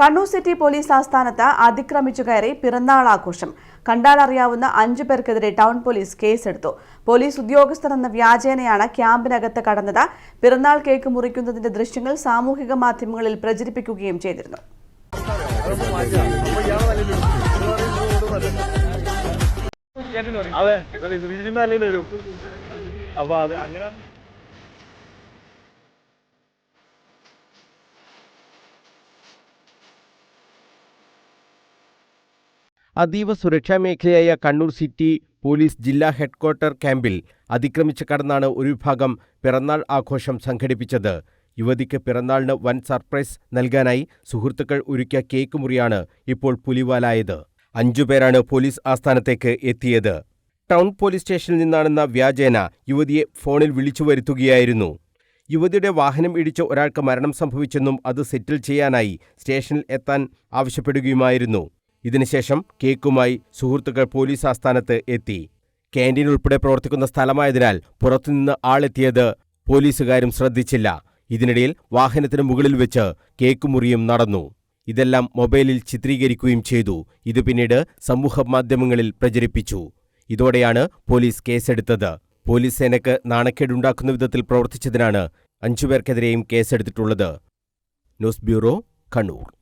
Kannur city police ആസ്ഥാനത്ത് അതിക്രമിച്ചു കയറി പിറന്നാൾ ആഘോഷം. കണ്ടാലറിയാവുന്ന അഞ്ചു പേർക്കെതിരെ ടൗൺ പോലീസ് കേസെടുത്തു. പോലീസ് ഉദ്യോഗസ്ഥർ എന്ന വ്യാജേനയാണ് ക്യാമ്പിനകത്ത് കടന്നത്. പിറന്നാൾ കേക്ക് മുറിക്കുന്നതിന്റെ ദൃശ്യങ്ങൾ സാമൂഹിക മാധ്യമങ്ങളിൽ പ്രചരിപ്പിക്കുകയും ചെയ്തിരുന്നു. അതെ അപ്പൊ അത് അങ്ങനെ അതീവ സുരക്ഷാ മേഖലയായ കണ്ണൂർ സിറ്റി പോലീസ് ജില്ലാ ഹെഡ്ക്വാർട്ടർ ക്യാമ്പിൽ അതിക്രമിച്ച് കടന്നാണ് ഒരു വിഭാഗം പിറന്നാൾ ആഘോഷം സംഘടിപ്പിച്ചത്. യുവതിക്ക് പിറന്നാളിന് വൻ സർപ്രൈസ് നൽകാനായി സുഹൃത്തുക്കൾ ഒരുക്കിയ കേക്ക് മുറിയാണ് ഇപ്പോൾ പുലിവാലായത്. അഞ്ചുപേരാണ് പോലീസ് ആസ്ഥാനത്തേക്ക് എത്തിയത്. ടൗൺ പോലീസ് സ്റ്റേഷനിൽ നിന്നാണെന്ന വ്യാജേന യുവതിയെ ഫോണിൽ വിളിച്ചു വരുത്തുകയായിരുന്നു. യുവതിയുടെ വാഹനം ഇടിച്ച് ഒരാൾക്ക് മരണം സംഭവിച്ചെന്നും അത് സെറ്റിൽ ചെയ്യാനായി സ്റ്റേഷനിൽ എത്താൻ ആവശ്യപ്പെടുകയുമായിരുന്നു. ഇതിനുശേഷം കേക്കുമായി സുഹൃത്തുക്കൾ പോലീസ് ആസ്ഥാനത്ത് എത്തി. ക്യാന്റീൻ ഉൾപ്പെടെ പ്രവർത്തിക്കുന്ന സ്ഥലമായതിനാൽ പുറത്തുനിന്ന് ആളെത്തിയത് പോലീസുകാരും ശ്രദ്ധിച്ചില്ല. ഇതിനിടയിൽ വാഹനത്തിന് മുകളിൽ വെച്ച് കേക്ക് മുറിയും നടന്നു. ഇതെല്ലാം മൊബൈലിൽ ചിത്രീകരിക്കുകയും ചെയ്തു. ഇത് പിന്നീട് സമൂഹ മാധ്യമങ്ങളിൽ പ്രചരിപ്പിച്ചു. ഇതോടെയാണ് പോലീസ് കേസെടുത്തത്. പോലീസ് സേനയ്ക്ക് നാണക്കേടുണ്ടാക്കുന്ന വിധത്തിൽ പ്രവർത്തിച്ചതിനാണ് അഞ്ചുപേർക്കെതിരെയും കേസെടുത്തിട്ടുള്ളത്. News bureau Kannur.